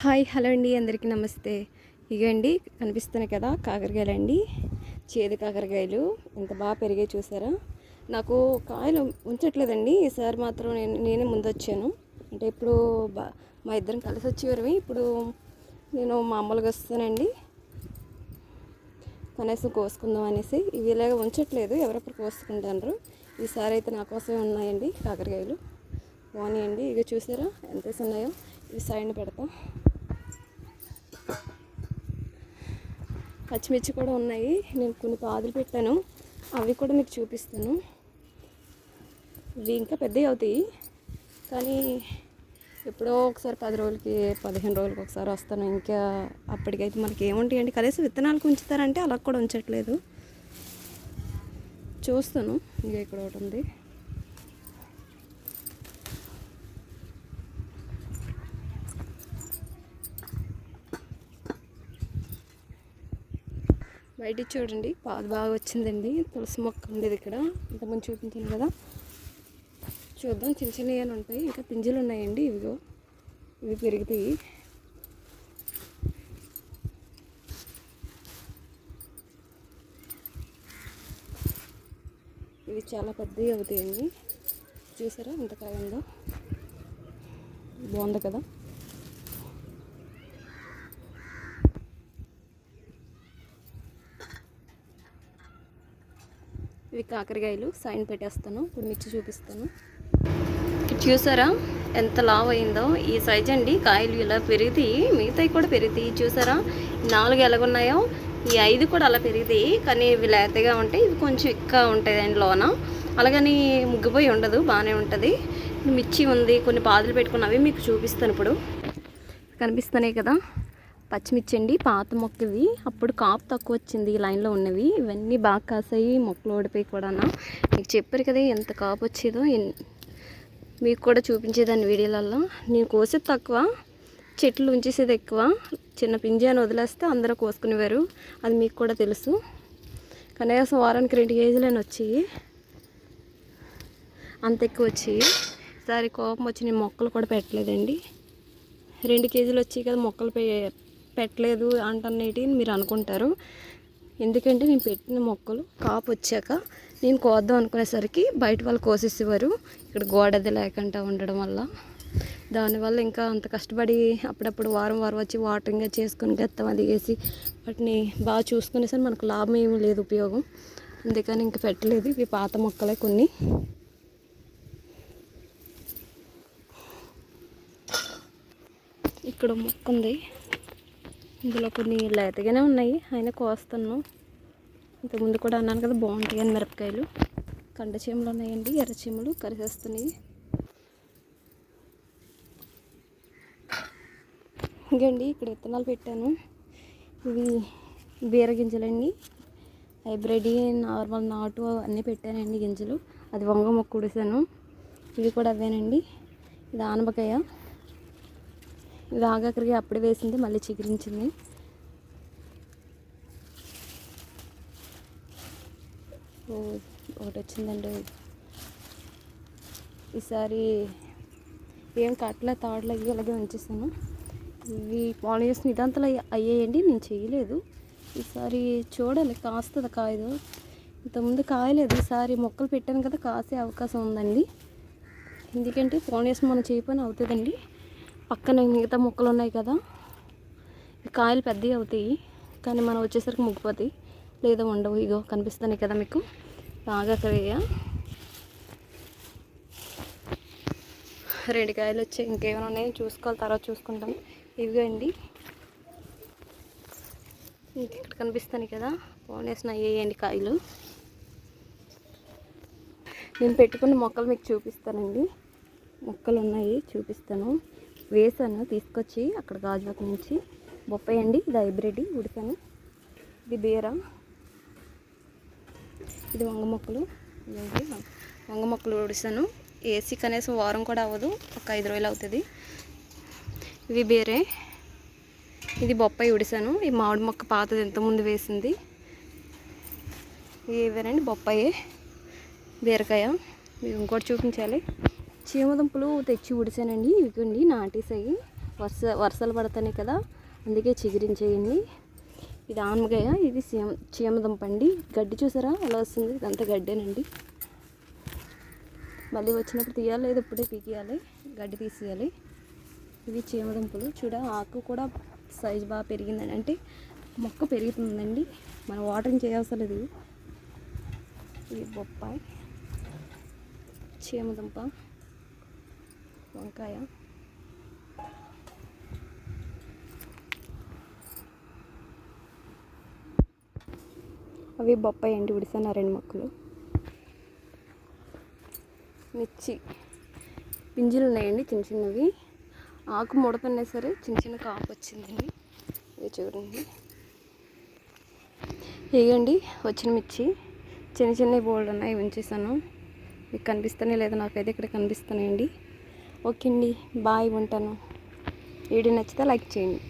Hi hello అండి. అందరికీ నమస్తే. ఇగండి కనిపిస్తున్నాయి కదా కాకరకాయలు అండి చేదు కాకరకాయలు. ఎంత బాగా పెరిగాయి చూసారా? నాకు కాయలు ఉంచట్లేదండి. ఈసారి మాత్రం నేను నేనే ముందు వచ్చాను అంటే ఇప్పుడు బా మా ఇద్దరం కలిసి వచ్చేవారు ఇప్పుడు నేను మామూలుగా వస్తానండి. కనీసం కోసుకుందాం అనేసి. ఇవి ఇలాగ ఉంచట్లేదు. ఎవరొకరు కోసుకుంటారు ఈసారి అయితే నా కోసమే ఉన్నాయండి కాకరకాయలు. బాగున్నాయండి. ఇక చూసారా? ఎంత ఉన్నాయో. ఈ సైడ్ పెడతాం. పచ్చిమిర్చి కూడా ఉన్నాయి. నేను కొన్ని పాదులు పెట్టాను. అవి కూడా మీకు చూపిస్తాను. ఇవి ఇంకా పెద్దవి అవుతాయి. కానీ ఎప్పుడో ఒకసారి పది రోజులకి పదిహేను రోజులకి ఒకసారి వస్తాను. ఇంకా అప్పటికైతే మనకి ఏముంటాయి అండి కనీసం విత్తనాలకు ఉంచుతారంటే అలా కూడా ఉంచట్లేదు. చూస్తాను. ఇంకా ఇక్కడ ఒకటి ఉంది. బయట చూడండి పాలు బాగా వచ్చిందండి. తులసి మొక్క ఉండేది ఇక్కడ. ఇంతకుముందు చూపించాను కదా. చూద్దాం చిన్న చిన్నవి అని ఉంటాయి. ఇంకా పింజలు ఉన్నాయండి. ఇవిగో ఇవి పెరుగుతాయి. ఇవి చాలా పెద్దవి అవుతాయండి. చూసారా ఎంత కాయ ఉందో బాగుంది కదా. ఇవి కాకరకాయలు సైన్ పెట్టేస్తాను. ఇప్పుడు మిర్చి చూపిస్తాను. చూసారా? ఎంత లావ్ అయిందో ఈ సైజ్ అండి కాయలు ఇలా పెరిగి మిగతాయి కూడా పెరుగుతాయి. చూసారా? నాలుగు ఎలాగున్నాయో. ఈ ఐదు కూడా అలా పెరిగితే కానీ ఇవి లేతగా ఉంటాయి. ఇవి కొంచెం ఎక్కువ ఉంటాయి అండి లోన. అలాగని ముగ్గిపోయి ఉండదు బాగానే ఉంటుంది. మిర్చి ఉంది కొన్ని పాదులు పెట్టుకున్నవి మీకు చూపిస్తాను ఇప్పుడు. కనిపిస్తున్నాయి కదా? పచ్చిమిర్చి అండి పాత మొక్క ఇవి అప్పుడు కాపు తక్కువ వచ్చింది ఈ లైన్లో ఉన్నవి. ఇవన్నీ బాగా కాసాయి మొక్కలు ఓడిపోయి కూడా మీకు చెప్పారు కదా ఎంత కాపు వచ్చేదో. మీకు కూడా చూపించేదాన్ని వీడియోలలో నేను కోసేది తక్కువ చెట్లు ఉంచేసేది ఎక్కువ. చిన్న పింజాన్ని వదిలేస్తే అందరూ కోసుకునేవారు. అది మీకు కూడా తెలుసు. కనీసం వారానికి రెండు కేజీలైనా వచ్చాయి. అంత ఎక్కువ వచ్చాయి. ఈసారి కోపం వచ్చి నేను మొక్కలు కూడా పెట్టలేదండి. రెండు కేజీలు వచ్చాయి కదా మొక్కలు పెట్టలేదు అంటన్నేటి మీరు అనుకుంటారు. ఎందుకంటే నేను పెట్టిన మొక్కలు కాపు వచ్చాక నేను కోద్దాం అనుకునేసరికి బయట వాళ్ళు కోసేసేవారు. ఇక్కడ గోడది లేకుండా ఉండడం వల్ల. దానివల్ల ఇంకా అంత కష్టపడి అప్పుడప్పుడు వారం వారం వచ్చి వాటరింగ్ చేసుకుని గత్తం అది వేసి వాటిని బాగా చూసుకునేసరికి మనకు లాభం ఏమీ లేదు ఉపయోగం. అందుకని ఇంకా పెట్టలేదు. ఇవి పాత మొక్కలే కొన్ని. ఇక్కడ మొక్క ఉంది ఇందులో కొన్ని లేతగానే ఉన్నాయి. అయినా కోస్తాను ఇంతకుముందు కూడా అన్నాను కదా బాగుంటాయి అని మిరపకాయలు. కండ చీమలు ఉన్నాయండి ఎర్ర చీమలు కరిసేస్తున్నాయి. ఇంకండి ఇక్కడ విత్తనాలు పెట్టాను. ఇవి బీరగింజలండి హైబ్రిడ్ నార్మల్ నాటు అన్నీ పెట్టానండి గింజలు. అది వంగ మొక్క కుడిసాను ఇవి కూడా అవేనండి. ఇది ఆనపకాయ. ఇది ఆగాకరికి అప్పుడే వేసింది మళ్ళీ చిగురించింది. ఓ ఒకటి వచ్చిందండి ఈసారి ఏం కట్ల తాడులు అయ్యి అలాగే ఉంచేసాను. ఇవి పాలినేషన్ ఇదంతా అయ్యాయండి నేను చేయలేదు. ఈసారి చూడాలి కాస్తుంది కాయదు. ఇంతకుముందు కాయలేదు ఈసారి మొక్కలు పెట్టాను కదా కాసే అవకాశం ఉందండి. ఎందుకంటే పాలినేషన్ మనం చేయపని అవుతుందండి. పక్కన మిగతా మొక్కలు ఉన్నాయి కదా. ఈ కాయలు పెద్దవి అవుతాయి. కానీ మనం వచ్చేసరికి ముగ్గిపోతాయి లేదా ఉండవు. ఇగో కనిపిస్తున్నాయి కదా మీకు. బాగా కవేయ రెండు కాయలు వచ్చాయి. ఇంకేమైనా ఉన్నాయో? చూసుకోవాలి. తర్వాత చూసుకుంటాం. ఇవిగో అండి ఇక్కడ కనిపిస్తాయి కదా. పోనేసిన అయ్యేయండి కాయలు. నేను పెట్టుకున్న మొక్కలు మీకు చూపిస్తానండి. మొక్కలు ఉన్నాయి. చూపిస్తాను. వేసాను తీసుకొచ్చి అక్కడ గాజువాక నుంచి. బొప్పాయి అండి ఇది హైబ్రిడ్ ఉడికాను. ఇది బీర. ఇది వంగ మొక్కలు. వంగ మొక్కలు ఉడిసాను. ఏసీ కనీసం వారం కూడా అవ్వదు ఒక ఐదు రోజులు అవుతుంది. ఇవి బీరే. ఇది బొప్పాయి ఉడిసాను. ఈ మామిడి మొక్క పాతది ఎంతముందు వేసింది. ఇవి వేరండి బొప్పాయి. బీరకాయ. మీకు ఇంకోటి చూపించాలి. చీమదుంపలు తెచ్చి ఉడిసానండి ఇవిగోండి నాటేసాయి వర్ష వర్షాలు పడతాయి కదా. అందుకే చిగురించేయండి. ఇది ఆనమకాయ ఇది చీమ చీమదుంప అండి. గడ్డి చూసారా? ఎలా వస్తుంది. ఇదంతా గడ్డేనండి. మళ్ళీ వచ్చినప్పుడు తీయాలి లేదు ఇప్పుడే పీకియాలి. గడ్డి తీసేయాలి. ఇవి చీమదుంపలు. చూడ ఆకు కూడా సైజు బాగా పెరిగిందని అంటే మొక్క పెరుగుతుందండి. మనం వాటరింగ్ చేయవసరం లేదు. ఇది బొప్పాయి చీమదుంప. వంకాయ. అవి బొప్పాయి ఎండి ఉడిసాను రెండు మొక్కలు. మిర్చి. పింజలు ఉన్నాయండి చిన్న చిన్నవి. ఆకు ముడుతున్నా సరే చిన్న చిన్న కాపు వచ్చిందండి. ఇది చూడండి. ఇగండి వచ్చిన మిర్చి. చిన్న చిన్న బోల్డ్ ఉన్నాయి ఉంచేసాను మీకు కనిపిస్తానే లేదా నాకైతే ఇక్కడ కనిపిస్తున్నాయండి ఓకే అండి బాయ్ ఉంటాను. వీడియో నచ్చితే లైక్ చేయండి.